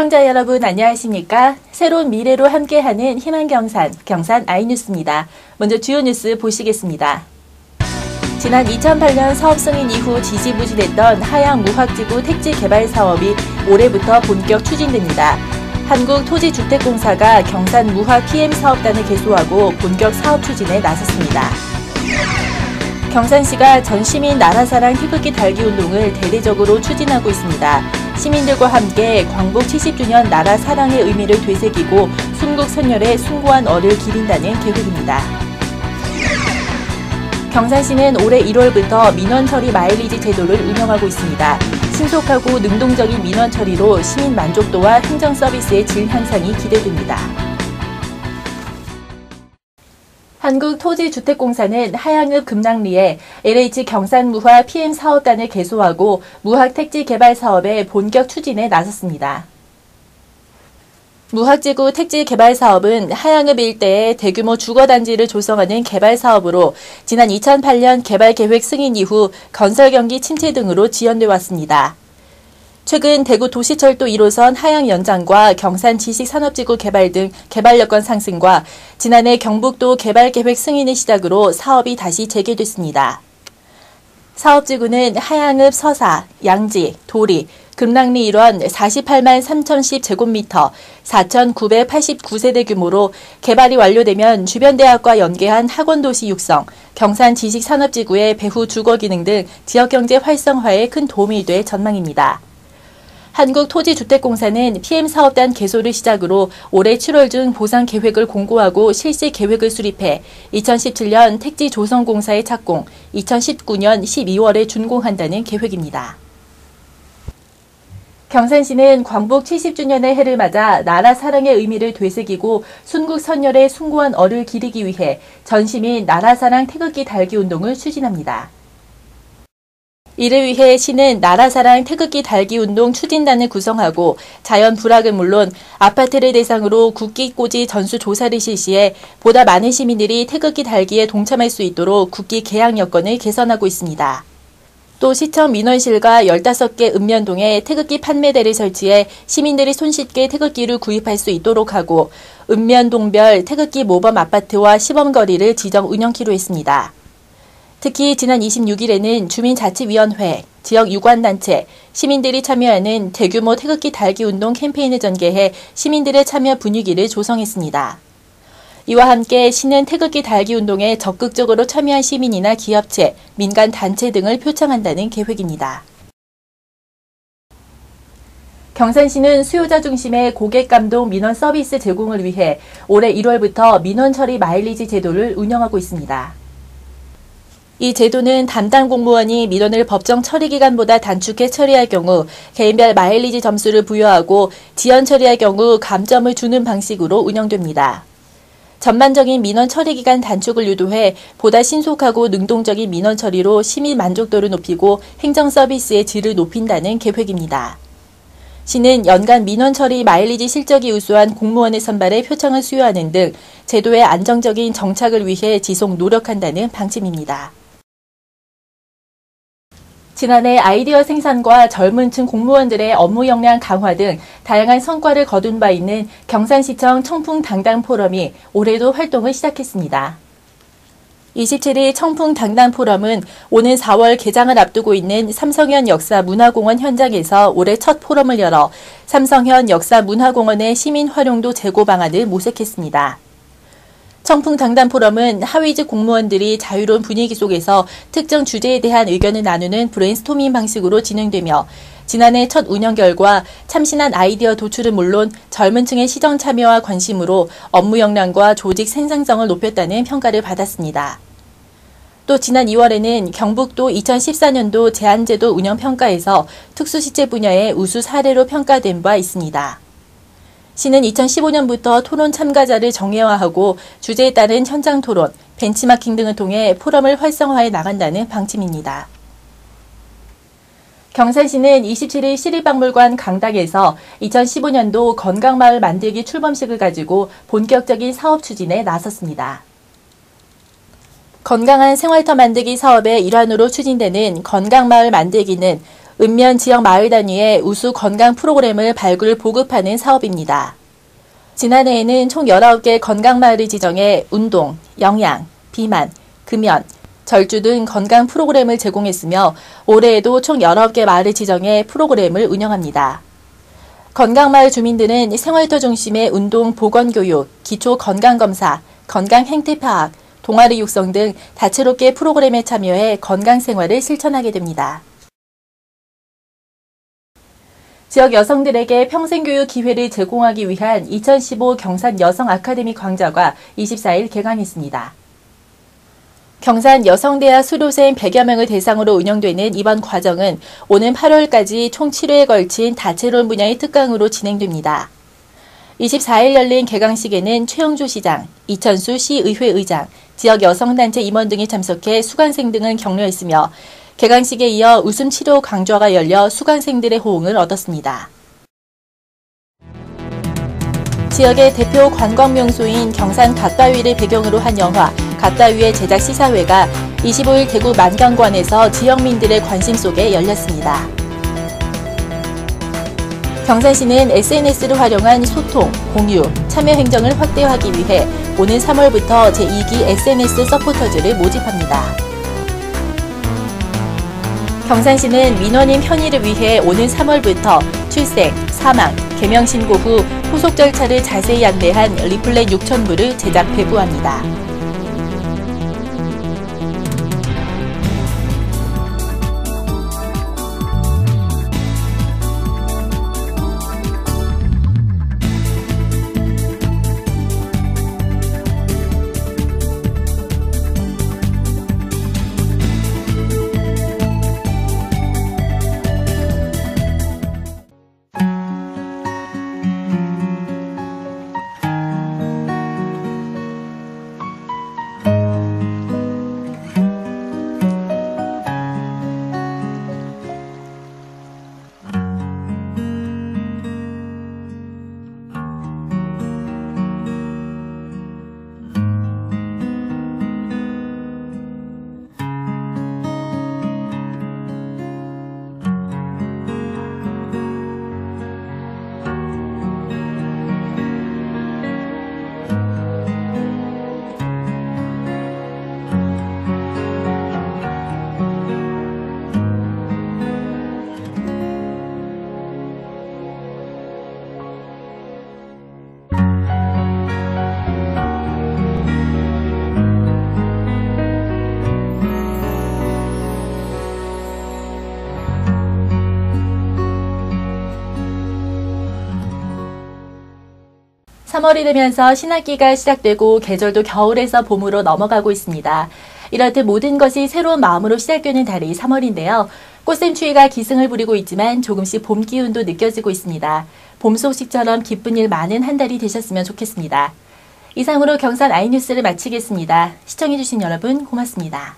시청자 여러분 안녕하십니까? 새로운 미래로 함께하는 희망경산, 경산 아이뉴스입니다. 먼저 주요 뉴스 보시겠습니다. 지난 2008년 사업 승인 이후 지지부진했던 하양 무학지구 택지 개발 사업이 올해부터 본격 추진됩니다. 한국토지주택공사가 경산 무학 PM 사업단을 개소하고 본격 사업 추진에 나섰습니다. 경산시가 전시민 나라사랑 태극기 달기 운동을 대대적으로 추진하고 있습니다. 시민들과 함께 광복 70주년 나라 사랑의 의미를 되새기고 순국 선열의 숭고한 얼을 기린다는 계획입니다. 경산시는 올해 1월부터 민원 처리 마일리지 제도를 운영하고 있습니다. 신속하고 능동적인 민원 처리로 시민 만족도와 행정 서비스의 질 향상이 기대됩니다. 한국토지주택공사는 하양읍 금낭리에 LH 경산무화 PM 사업단을 개소하고 무학 택지 개발 사업의 본격 추진에 나섰습니다. 무학지구 택지 개발 사업은 하양읍 일대에 대규모 주거단지를 조성하는 개발 사업으로 지난 2008년 개발 계획 승인 이후 건설 경기 침체 등으로 지연돼 왔습니다. 최근 대구 도시철도 1호선 하양 연장과 경산 지식산업지구 개발 등 개발 여건 상승과 지난해 경북도 개발 계획 승인을 시작으로 사업이 다시 재개됐습니다. 사업지구는 하양읍 서사, 양지, 도리, 금랑리 일원 48만 3,010 제곱미터 4,989세대 규모로 개발이 완료되면 주변 대학과 연계한 학원도시 육성, 경산 지식산업지구의 배후 주거 기능 등 지역경제 활성화에 큰 도움이 될 전망입니다. 한국토지주택공사는 PM사업단 개소를 시작으로 올해 7월 중 보상 계획을 공고하고 실시 계획을 수립해 2017년 택지 조성공사의 착공, 2019년 12월에 준공한다는 계획입니다. 경산시는 광복 70주년의 해를 맞아 나라 사랑의 의미를 되새기고 순국 선열의 숭고한 얼을 기리기 위해 전시민 나라 사랑 태극기 달기 운동을 추진합니다. 이를 위해 시는 나라사랑 태극기 달기 운동 추진단을 구성하고 자연 불악은 물론 아파트를 대상으로 국기꽂이 전수 조사를 실시해 보다 많은 시민들이 태극기 달기에 동참할 수 있도록 국기 개항 여건을 개선하고 있습니다. 또 시청 민원실과 15개 읍면동에 태극기 판매대를 설치해 시민들이 손쉽게 태극기를 구입할 수 있도록 하고 읍면동별 태극기 모범 아파트와 시범거리를 지정 운영키로 했습니다. 특히 지난 26일에는 주민자치위원회, 지역 유관단체, 시민들이 참여하는 대규모 태극기 달기 운동 캠페인을 전개해 시민들의 참여 분위기를 조성했습니다. 이와 함께 시는 태극기 달기 운동에 적극적으로 참여한 시민이나 기업체, 민간 단체 등을 표창한다는 계획입니다. 경산시는 수요자 중심의 고객 감동 민원 서비스 제공을 위해 올해 1월부터 민원 처리 마일리지 제도를 운영하고 있습니다. 이 제도는 담당 공무원이 민원을 법정 처리 기간보다 단축해 처리할 경우 개인별 마일리지 점수를 부여하고 지연 처리할 경우 감점을 주는 방식으로 운영됩니다. 전반적인 민원 처리 기간 단축을 유도해 보다 신속하고 능동적인 민원 처리로 시민 만족도를 높이고 행정 서비스의 질을 높인다는 계획입니다. 시는 연간 민원 처리 마일리지 실적이 우수한 공무원의 선발에 표창을 수여하는 등 제도의 안정적인 정착을 위해 지속 노력한다는 방침입니다. 지난해 아이디어 생산과 젊은 층 공무원들의 업무 역량 강화 등 다양한 성과를 거둔 바 있는 경산시청 청풍 당당 포럼이 올해도 활동을 시작했습니다. 27일 청풍 당당 포럼은 오는 4월 개장을 앞두고 있는 삼성현 역사 문화공원 현장에서 올해 첫 포럼을 열어 삼성현 역사 문화공원의 시민 활용도 제고 방안을 모색했습니다. 청풍당단 포럼은 하위직 공무원들이 자유로운 분위기 속에서 특정 주제에 대한 의견을 나누는 브레인스토밍 방식으로 진행되며 지난해 첫 운영 결과 참신한 아이디어 도출은 물론 젊은 층의 시정 참여와 관심으로 업무 역량과 조직 생산성을 높였다는 평가를 받았습니다. 또 지난 2월에는 경북도 2014년도 제한제도 운영 평가에서 특수시체 분야의 우수 사례로 평가된 바 있습니다. 시는 2015년부터 토론 참가자를 정예화하고 주제에 따른 현장 토론, 벤치마킹 등을 통해 포럼을 활성화해 나간다는 방침입니다. 경산시는 27일 시립박물관 강당에서 2015년도 건강마을 만들기 출범식을 가지고 본격적인 사업 추진에 나섰습니다. 건강한 생활터 만들기 사업의 일환으로 추진되는 건강마을 만들기는 읍면 지역 마을 단위의 우수 건강 프로그램을 발굴 보급하는 사업입니다. 지난해에는 총 19개 건강마을을 지정해 운동, 영양, 비만, 금연, 절주 등 건강 프로그램을 제공했으며 올해에도 총 19개 마을을 지정해 프로그램을 운영합니다. 건강마을 주민들은 생활터 중심의 운동 보건 교육, 기초 건강 검사, 건강 행태 파악, 동아리 육성 등 다채롭게 프로그램에 참여해 건강 생활을 실천하게 됩니다. 지역 여성들에게 평생교육 기회를 제공하기 위한 2015 경산 여성 아카데미 광자가 24일 개강했습니다. 경산 여성대학 수료생 100여 명을 대상으로 운영되는 이번 과정은 오는 8월까지 총 7회에 걸친 다채로운 분야의 특강으로 진행됩니다. 24일 열린 개강식에는 최영주 시장, 이천수 시의회 의장, 지역 여성단체 임원 등이 참석해 수강생 등을 격려했으며 개강식에 이어 웃음 치료 강좌가 열려 수강생들의 호응을 얻었습니다. 지역의 대표 관광 명소인 경산 갓바위를 배경으로 한 영화 갓다위의 제작 시사회가 25일 대구 만강관에서 지역민들의 관심 속에 열렸습니다. 경산시는 SNS를 활용한 소통, 공유, 참여 행정을 확대하기 위해 오는 3월부터 제2기 SNS 서포터즈를 모집합니다. 경산시는 민원인 편의를 위해 오는 3월부터 출생, 사망, 개명 신고 후 후속 절차를 자세히 안내한 리플렛 6,000부를 제작 배부합니다. 3월이 되면서 신학기가 시작되고 계절도 겨울에서 봄으로 넘어가고 있습니다. 이렇듯 모든 것이 새로운 마음으로 시작되는 달이 3월인데요. 꽃샘추위가 기승을 부리고 있지만 조금씩 봄 기운도 느껴지고 있습니다. 봄 소식처럼 기쁜 일 많은 한 달이 되셨으면 좋겠습니다. 이상으로 경산 아이뉴스를 마치겠습니다. 시청해주신 여러분 고맙습니다.